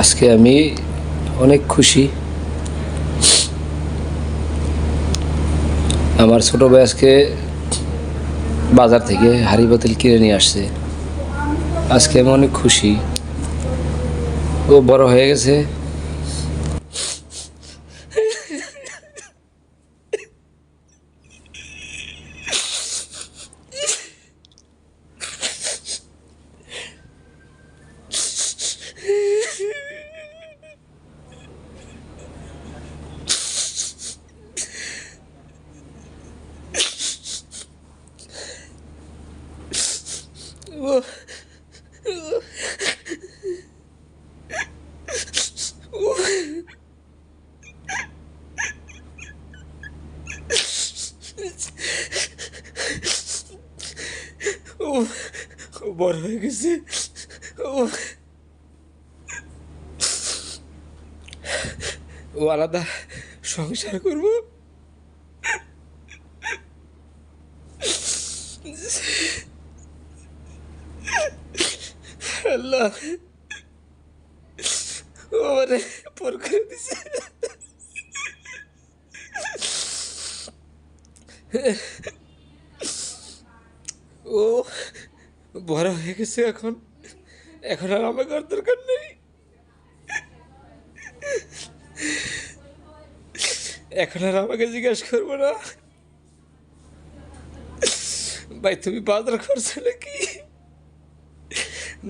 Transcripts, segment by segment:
আজকে আমি অনেক খুশি। আমার ছোট ভাই আজকে বাজার থেকে হাড়ি বাতিল কিনে নিয়ে আসছে। আজকে আমি অনেক খুশি। ও বড় হয়ে গেছে ও ও বড় হয়ে গেছে। ও আলাদা সংসার করব। আল্লাহ ও আমারে পর করে ও বড় হয়ে গেছে এখন এখন আর আমাকে আর দরকার নেই এখন আর আমাকে জিজ্ঞাসা করব না ভাই তুমি বাজার করছ নাকি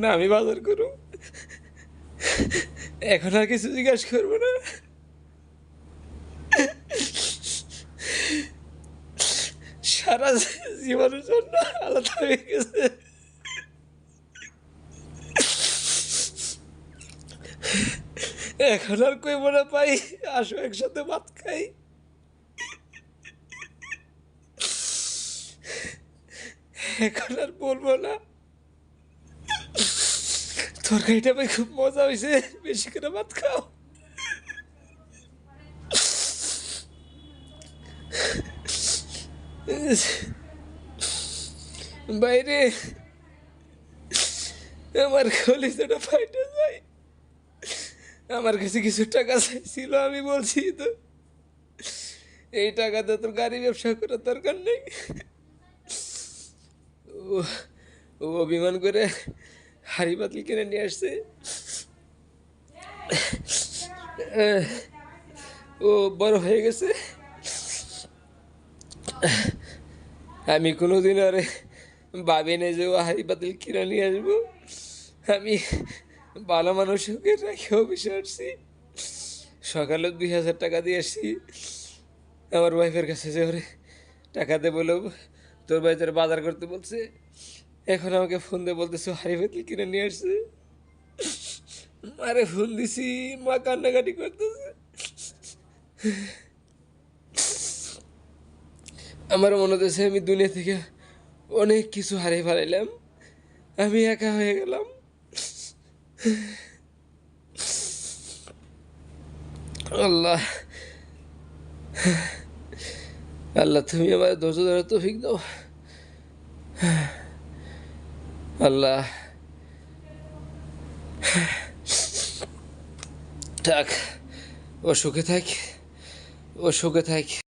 না, আমি বাজার করু এখন আর কিছু জিজ্ঞাসা করব না। সারা জীবনের জন্য আলাদা হয়ে গেছে। এখন আর কই মনে পাই, আসো একসাথে ভাত খাই। এখন আর বলব না। তরকারিটা ভাই খুব মজা হয়েছে বেশি করে ভাত খাও। বাইরে আমার কলিজাটা ফাইটে যায়। আমার কাছে কিছু টাকা চাইছিল, আমি বলছি, তো এই টাকাতে তোর গাড়ি ব্যবসা করার দরকার নেই? ও অভিমান করে হাড়ি পাতিল কিনে নিয়ে আসছে। ও বড় হয়ে গেছে। আমি কোনোদিন আরে ভাবি নাই যে ও হাড়ি পাতিল কিনে নিয়ে আসব। আমি ভালো মানুষকে রেখে অফিসে আসছি। সকালে দুই হাজার টাকা দিয়ে আসছি। আমার ওয়াইফের কাছে যে ওরে টাকা দে বলো তোর ভাই তোর বাজার করতে বলছে। এখন আমাকে ফোন দিয়ে বলতেছে হাড়ি পাতিল কিনে নিয়ে আসছে। আরে ফোন দিছি, মা কান্নাকাটি করতেছে। আমার মনে হতেছে আমি দুনিয়া থেকে অনেক কিছু হারিয়ে ফেলাইলাম। আমি একা হয়ে গেলাম। আল্লাহ। আল্লাহ, তুমি আমার ধৈর্য ধরে তৌফিক দাও। আল্লাহ। থাক ও সুখে থাক ও সুখে থাক।